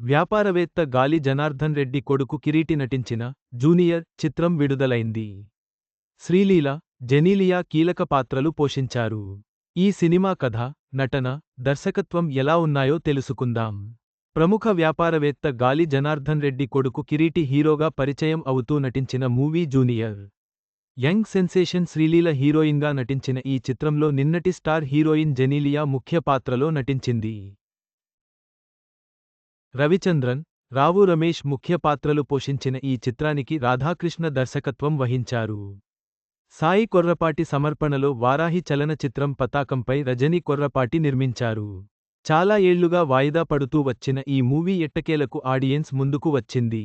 వ్యాపారవేత్త గాలి జనార్దన్ రెడ్డి కొడుకు కిరీటి నటించిన జూనియర్ చిత్రం విడుదలైంది. శ్రీలీల జెనీలియా కీలక పాత్రలు పోషించారు. ఈ సినిమా కథ నటన దర్శకత్వం ఎలా ఉన్నాయో తెలుసుకుందాం. ప్రముఖ వ్యాపారవేత్త గాలి జనార్దన్ రెడ్డి కొడుకు కిరీటి హీరోగా పరిచయం అవుతూ నటించిన movie junior. Young sensation Sreeleela హీరోయిన్గా నటించిన ఈ చిత్రంలో నిన్నటి స్టార్ హీరోయిన్ జెనీలియా ముఖ్య పాత్రలో నటించింది. రవిచంద్రన్ రావు రమేష్ ముఖ్య పాత్రలు పోషించిన ఈ చిత్రానికి రాధాకృష్ణ దర్శకత్వం వహించారు. సాయి కొర్రపాటి సమర్పణలో వారాహి చలనచిత్రం పతాకంపై రజని కొర్రపాటి నిర్మించారు. చాలా ఏళ్ళుగా వాయిదా పడుతూ వచ్చిన ఈ మూవీ ఎట్టకేలకు ఆడియన్స్ ముందుకు వచ్చింది.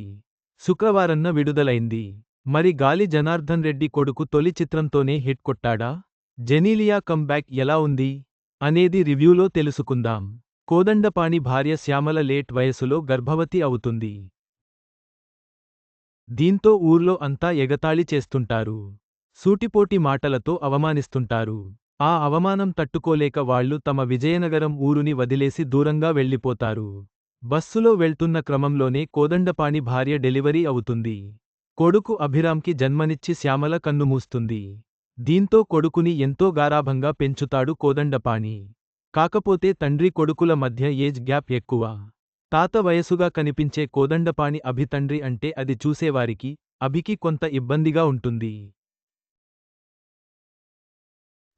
శుక్రవారన్న విడుదలైంది. మరి గాలి జనార్దన్ రెడ్డి కొడుకు తొలి చిత్రంతోనే హిట్ కొట్టాడా? జెనీలియా కంబ్యాక్ ఎలా ఉంది? అనేది రివ్యూలో తెలుసుకుందాం. కోదండపాణి భార్య శ్యామల లేట్ వయసులో గర్భవతి అవుతుంది. దీంతో ఊర్లో అంతా ఎగతాళి చేస్తుంటారు. సూటిపోటి మాటలతో అవమానిస్తుంటారు. ఆ అవమానం తట్టుకోలేక వాళ్ళు తమ విజయనగరం ఊరుని వదిలేసి దూరంగా వెళ్ళిపోతారు. బస్సులో వెళ్తున్న క్రమంలోనే కోదండపాణి భార్య డెలివరీ అవుతుంది. కొడుకు అభిరామ్కి జన్మనిచ్చి శ్యామల కన్నుమూస్తుంది. దీంతో కొడుకుని ఎంతో గారాభంగా పెంచుతాడు కోదండపాణి. కాకపోతే తండ్రి కొడుకుల మధ్య ఏజ్ గ్యాప్ ఎక్కువ. తాత వయసుగా కనిపించే కోదండపాణి అభి తండ్రి అంటే అది చూసేవారికి అభికి కొంత ఇబ్బందిగా ఉంటుంది.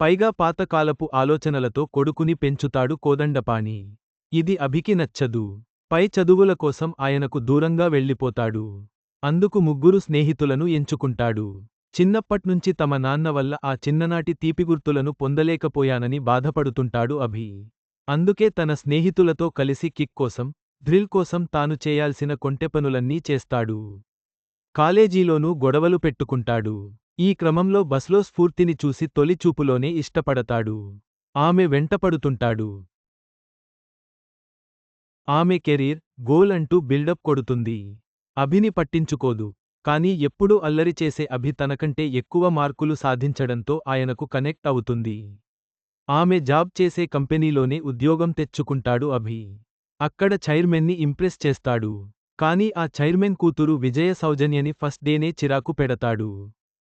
పైగా పాతకాలపు ఆలోచనలతో కొడుకుని పెంచుతాడు కోదండపాణి. ఇది అభికి నచ్చదు. పై చదువుల కోసం ఆయనకు దూరంగా వెళ్ళిపోతాడు. అందుకు ముగ్గురు స్నేహితులను ఎంచుకుంటాడు. చిన్నప్పట్నుంచి తమ నాన్న వల్ల ఆ చిన్ననాటి తీపిగుర్తులను పొందలేకపోయానని బాధపడుతుంటాడు అభి. అందుకే తన స్నేహితులతో కలిసి కిక్ కోసం థ్రిల్ కోసం తాను చేయాల్సిన కొంటెపనులన్నీ చేస్తాడు. కాలేజీలోనూ గొడవలు పెట్టుకుంటాడు. ఈ క్రమంలో బస్లో స్ఫూర్తిని చూసి తొలి చూపులోనే ఇష్టపడతాడు. ఆమె వెంటపడుతుంటాడు ఆమె కెరీర్ గోల్ అంటూ బిల్డప్ కొడుతుంది. అభిని పట్టించుకోదు. కానీ ఎప్పుడూ అల్లరి చేసే అభి తనకంటే ఎక్కువ మార్కులు సాధించడంతో ఆయనకు కనెక్ట్ అవుతుంది. ఆమె జాబ్ చేసే కంపెనీలోనే ఉద్యోగం తెచ్చుకుంటాడు అభి. అక్కడ చైర్మన్ని ఇంప్రెస్ చేస్తాడు. కానీ ఆ చైర్మన్ కూతురు విజయ సౌజన్యని ఫస్ట్ డేనే చిరాకు పెడతాడు.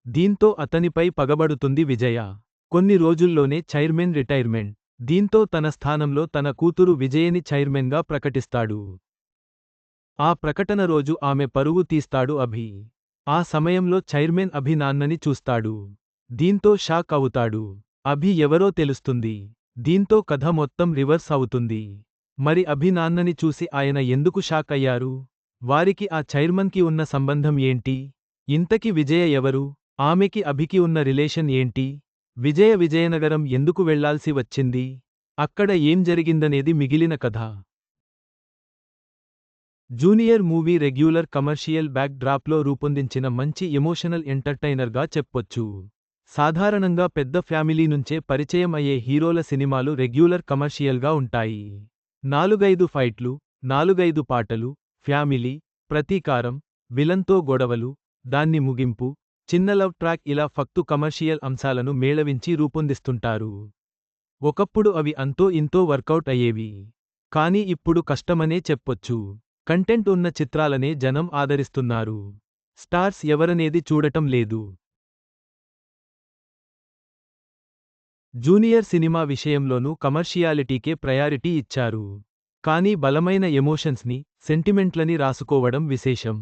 దీంతో అతనిపై పగబడుతుంది విజయ. కొన్ని రోజుల్లోనే చైర్మన్ రిటైర్మెంట్. దీంతో తన స్థానంలో తన కూతురు విజయని చైర్మన్గా ప్రకటిస్తాడు. ఆ ప్రకటన రోజు ఆమె పరువు తీస్తాడు అభి. ఆ సమయంలో చైర్మన్ అభి నాన్నని చూస్తాడు. దీంతో షాక్ అవుతాడు. అభి ఎవరో తెలుస్తుంది. దీంతో కథ మొత్తం రివర్స్ అవుతుంది. మరి అభి నాన్నని చూసి ఆయన ఎందుకు షాక్ అయ్యారు? వారికి ఆ చైర్మన్కి ఉన్న సంబంధం ఏంటి? ఇంతకి విజయ ఎవరు? ఆమెకి అభికి ఉన్న రిలేషన్ ఏంటి? విజయ విజయనగరం ఎందుకు వెళ్ళాల్సి వచ్చింది? అక్కడ ఏం జరిగిందనేది మిగిలిన కథ. Junior movie regular commercial back డ్రాప్లో రూపొందించిన మంచి ఎమోషనల్ ఎంటర్టైనర్గా చెప్పొచ్చు. సాధారణంగా పెద్ద ఫ్యామిలీ నుంచే పరిచయం అయ్యే హీరోల సినిమాలు రెగ్యులర్ కమర్షియల్గా ఉంటాయి. నాలుగైదు ఫైట్లు నాలుగైదు పాటలు ఫ్యామిలీ ప్రతీకారం విలన్తో గొడవలు దాన్ని ముగింపు చిన్న లవ్ ట్రాక్ ఇలా ఫక్తు కమర్షియల్ అంశాలను మేళవించి రూపొందిస్తుంటారు. ఒకప్పుడు అవి అంతో ఇంతో వర్కౌట్ అయ్యేవి. కానీ ఇప్పుడు కష్టమనే చెప్పొచ్చు. కంటెంట్ ఉన్న చిత్రాలనే జనం ఆదరిస్తున్నారు. స్టార్స్ ఎవరనేది చూడటం లేదు. జూనియర్ సినిమా విషయంలోనూ కమర్షియాలిటీకే ప్రయారిటీ ఇచ్చారు. కానీ బలమైన ఎమోషన్స్ని సెంటిమెంట్లని రాసుకోవడం విశేషం.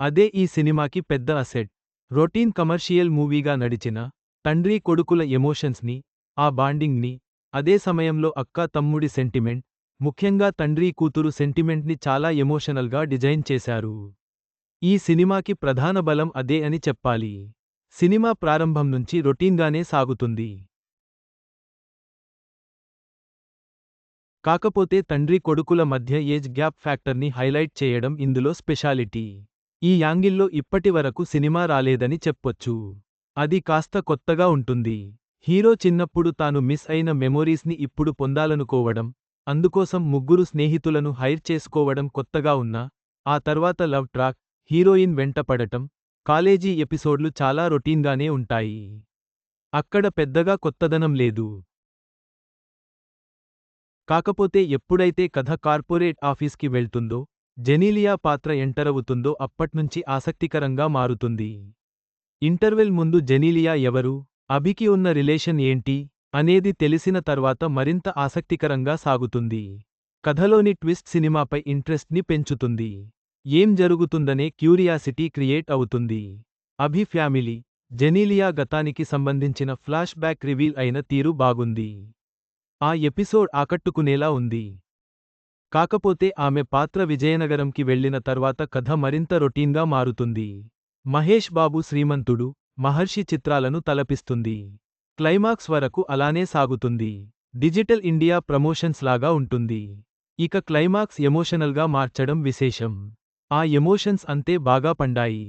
అదే ఈ సినిమాకి పెద్ద అసెట్. రొటీన్ కమర్షియల్ మూవీగా నడిచిన తండ్రి కొడుకుల ఎమోషన్స్ని ఆ బాండింగ్ని అదే సమయంలో అక్కా తమ్ముడి సెంటిమెంట్ ముఖ్యంగా తండ్రి కూతురు సెంటిమెంట్ని చాలా ఎమోషనల్గా డిజైన్ చేశారు. ఈ సినిమాకి ప్రధాన బలం అదే అని చెప్పాలి. సినిమా ప్రారంభం నుంచి రొటీన్గానే సాగుతుంది. కాకపోతే తండ్రి కొడుకుల మధ్య ఏజ్ గ్యాప్ ఫ్యాక్టర్ని హైలైట్ చేయడం ఇందులో స్పెషాలిటీ. ఈ యాంగిల్లో ఇప్పటివరకు సినిమా రాలేదని చెప్పొచ్చు. అది కాస్త కొత్తగా ఉంటుంది. హీరో చిన్నప్పుడు తాను మిస్ అయిన మెమోరీస్ని ఇప్పుడు పొందాలనుకోవడం అందుకోసం ముగ్గురు స్నేహితులను హైర్ చేసుకోవడం కొత్తగా ఉన్నా ఆ తర్వాత లవ్ ట్రాక్ హీరోయిన్ వెంటపడటం కాలేజీ ఎపిసోడ్లు చాలా రొటీన్గానే ఉంటాయి. అక్కడ పెద్దగా కొత్తదనం లేదు. కాకపోతే ఎప్పుడైతే కథ కార్పొరేట్ ఆఫీస్కి వెళ్తుందో జెనీలియా పాత్ర ఎంటరవుతుందో అప్పట్నుంచి ఆసక్తికరంగా మారుతుంది. ఇంటర్వెల్ ముందు జెనీలియా ఎవరు అభికి ఉన్న రిలేషన్ ఏంటి అనేది తెలిసిన తర్వాత మరింత ఆసక్తికరంగా సాగుతుంది. కథలోని ట్విస్ట్ సినిమాపై ఇంట్రెస్ట్ని పెంచుతుంది. ఏం జరుగుతుందనే క్యూరియాసిటీ క్రియేట్ అవుతుంది. అభి ఫ్యామిలీ జెనీలియా గతానికి సంబంధించిన ఫ్లాష్ బ్యాక్ రివీల్ అయిన తీరు బాగుంది. ఆ ఎపిసోడ్ ఆకట్టుకునేలా ఉంది. కాకపోతే ఆమె పాత్ర విజయనగరంకి వెళ్ళిన తర్వాత కథ మరింత రొటీన్గా మారుతుంది. మహేష్ బాబు శ్రీమంతుడు మహర్షి చిత్రాలను తలపిస్తుంది. క్లైమాక్స్ వరకు అలానే సాగుతుంది. డిజిటల్ ఇండియా ప్రమోషన్స్ లాగా ఉంటుంది. ఇక క్లైమాక్స్ ఎమోషనల్గా మార్చడం విశేషం. ఆ ఎమోషన్స్ అంతే బాగా పండాయి.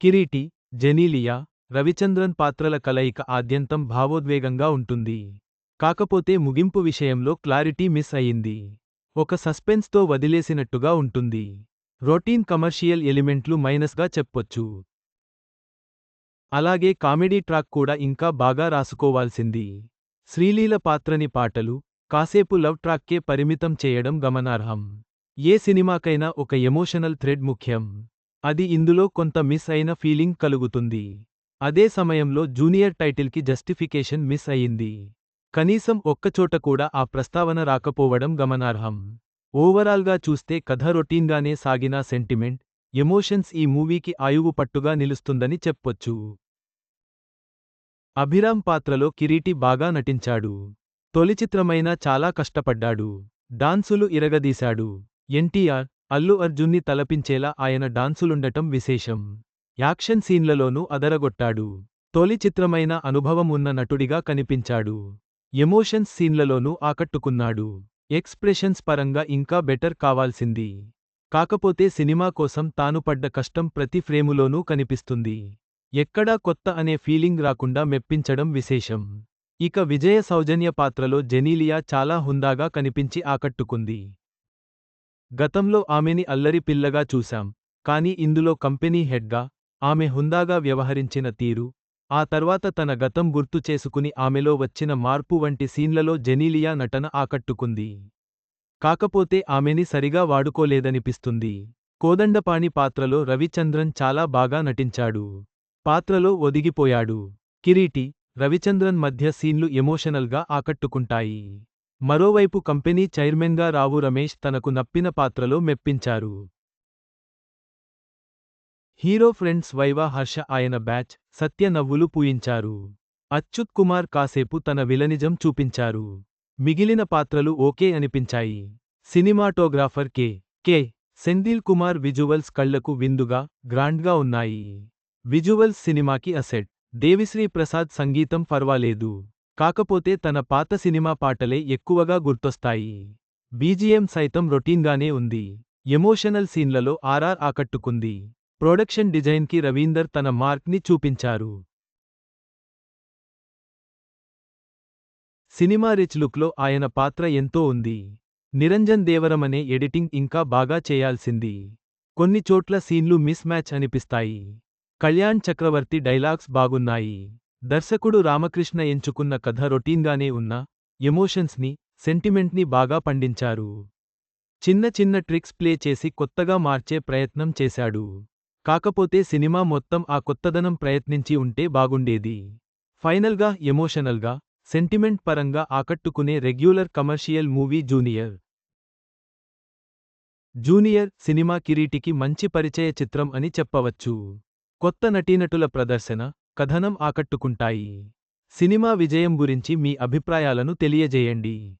కిరీటి జెనీలియా రవిచంద్రన్ పాత్రల కలయిక ఆద్యంతం భావోద్వేగంగా ఉంటుంది. కాకపోతే ముగింపు విషయంలో క్లారిటీ మిస్ అయింది. ఒక సస్పెన్స్తో వదిలేసినట్టుగా ఉంటుంది. రొటీన్ కమర్షియల్ ఎలిమెంట్లు మైనస్గా చెప్పొచ్చు. అలాగే కామెడీ ట్రాక్ కూడా ఇంకా బాగా రాసుకోవాల్సింది. శ్రీలీల పాత్రని పాటలు కాసేపు లవ్ ట్రాక్కే పరిమితం చేయడం గమనార్హం. ఏ సినిమాకైనా ఒక ఎమోషనల్ థ్రెడ్ ముఖ్యం. అది ఇందులో కొంత మిస్ అయిన ఫీలింగ్ కలుగుతుంది. అదే సమయంలో జూనియర్ టైటిల్కి జస్టిఫికేషన్ మిస్ అయింది కనీసం ఒక్కచోట కూడా ఆ ప్రస్తావన రాకపోవడం గమనార్హం. ఓవరాల్గా చూస్తే కథ రొటీన్గానే సాగిన సెంటిమెంట్ ఎమోషన్స్ ఈ మూవీకి ఆయువు పట్టుగా నిలుస్తుందని చెప్పొచ్చు. అభిరామ్ పాత్రలో కిరీటి బాగా నటించాడు. తొలి చిత్రమైనా చాలా కష్టపడ్డాడు. డాన్సులు ఇరగదీశాడు. ఎన్టీఆర్ అల్లు అర్జున్ని తలపించేలా ఆయన డాన్సులుండటం విశేషం. యాక్షన్ సీన్లలోనూ అదరగొట్టాడు. తొలి చిత్రమైన అనుభవం ఉన్న నటుడిగా కనిపించాడు. ఎమోషన్స్ సీన్లలోనూ ఆకట్టుకున్నాడు. ఎక్స్ప్రెషన్స్ పరంగా ఇంకా బెటర్ కావాల్సింది. కాకపోతే సినిమా కోసం తాను పడ్డ కష్టం ప్రతి ఫ్రేములోనూ కనిపిస్తుంది. ఎక్కడా కొత్త అనే ఫీలింగ్ రాకుండా మెప్పించడం విశేషం. ఇక విజయ సౌజన్య పాత్రలో జెనీలియా చాలా హుందాగా కనిపించి ఆకట్టుకుంది. గతంలో ఆమెని అల్లరి పిల్లగా చూశాం కాని ఇందులో కంపెనీ హెడ్గా ఆమె హుందాగా వ్యవహరించిన తీరు ఆ తర్వాత తన గతం గుర్తు చేసుకుని ఆమెలో వచ్చిన మార్పు వంటి సీన్లలో జెనీలియా నటన ఆకట్టుకుంది. కాకపోతే ఆమెని సరిగా వాడుకోలేదనిపిస్తుంది. కోదండపాణి పాత్రలో రవిచంద్రన్ చాలా బాగా నటించాడు. పాత్రలో ఒదిగిపోయాడు. కిరీటి రవిచంద్రన్ మధ్య సీన్లు ఎమోషనల్గా ఆకట్టుకుంటాయి. మరోవైపు కంపెనీ చైర్మన్గా రావు రమేష్ తనకు నప్పిన పాత్రలో మెప్పించారు. హీరో ఫ్రెండ్స్ వైవా హర్ష ఆయన బ్యాచ్ సత్య నవ్వులు పూయించారు. అచ్యుత్ కుమార్ కాసేపు తన విలనిజం చూపించారు. మిగిలిన పాత్రలు ఓకే అనిపించాయి. Cinematographer K. K. Sendhil Kumar visuals కళ్ళకు విందుగా గ్రాండ్గా ఉన్నాయి. విజువల్స్ సినిమాకి అసెట్. దేవిశ్రీ ప్రసాద్ సంగీతం పర్వాలేదు కాకపోతే తన పాత సినిమా పాటలే ఎక్కువగా గుర్తొస్తాయి. బీజిఎం సైతం రొటీన్గానే ఉంది. ఎమోషనల్ సీన్లలో ఆర్ఆర్ ఆకట్టుకుంది. ప్రొడక్షన్ డిజైన్కి రవీందర్ తన మార్క్ని చూపించారు. సినిమా రిచ్ లుక్లో ఆయన పాత్ర ఎంతో ఉంది. నిరంజన్ దేవరమనే ఎడిటింగ్ ఇంకా బాగా చేయాల్సింది. కొన్ని చోట్ల సీన్లు మిస్ మ్యాచ్ అనిపిస్తాయి. కళ్యాణ్ చక్రవర్తి డైలాగ్స్ బాగున్నాయి. దర్శకుడు రామకృష్ణ ఎంచుకున్న కథ రొటీన్గానే ఉన్న ఎమోషన్స్ని సెంటిమెంట్ని బాగా పండించారు. చిన్న చిన్న ట్రిక్స్ ప్లే చేసి కొత్తగా మార్చే ప్రయత్నం చేశాడు. కాకపోతే సినిమా మొత్తం ఆ కొత్తదనం ప్రయత్నించి ఉంటే బాగుండేది. ఫైనల్గా ఎమోషనల్గా సెంటిమెంట్ పరంగా ఆకట్టుకునే regular commercial movie junior. Junior cinema కిరీటికి మంచి పరిచయ చిత్రం అని చెప్పవచ్చు. కొత్త నటీనటుల ప్రదర్శన కథనం ఆకట్టుకుంటాయి. సినిమా విజయం గురించి మీ అభిప్రాయాలను తెలియజేయండి.